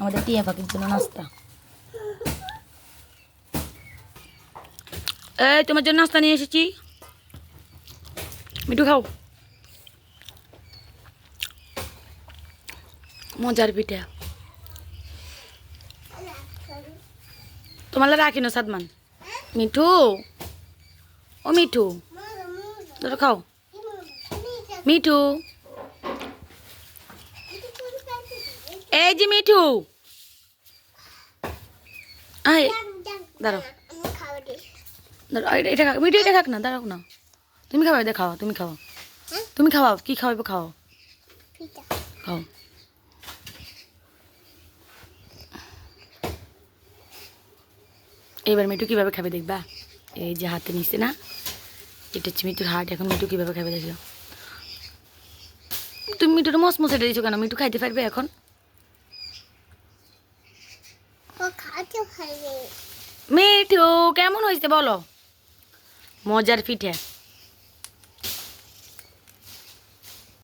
আমাদের টিয়া পাখির জন্য নাস্তা। এই, তোমার জন্য নাস্তা নিয়ে এসেছি। মিঠু খাও। মজার পিঠা। তোমার রাখি না সাদমান। মিঠু? ও মিঠু। ধরো খাও। মিঠু? এই যে মিঠু। আয়। দাঁড়াও। এটা- মিঠু, এটা খাক না, দাঁড়াও না। তুমি খাও এটা খাও, তুমি খাও। তুমি খাওয়াও, কি খাওয়াবো খাও। খাও। এবার মিঠু কীভাবে খাবে দেখবা? এই যে হাতে নিচ্ছে না? এটা হচ্ছে মিঠুর হাট, এখন মিঠু কীভাবে খাবে দেখো। তুমি মিঠুর মস মশে দিয়েছ কেন? মিঠু খাইতে পারবে এখন? মিঠু কেমন হয়েছে বলো? মজার পিঠে।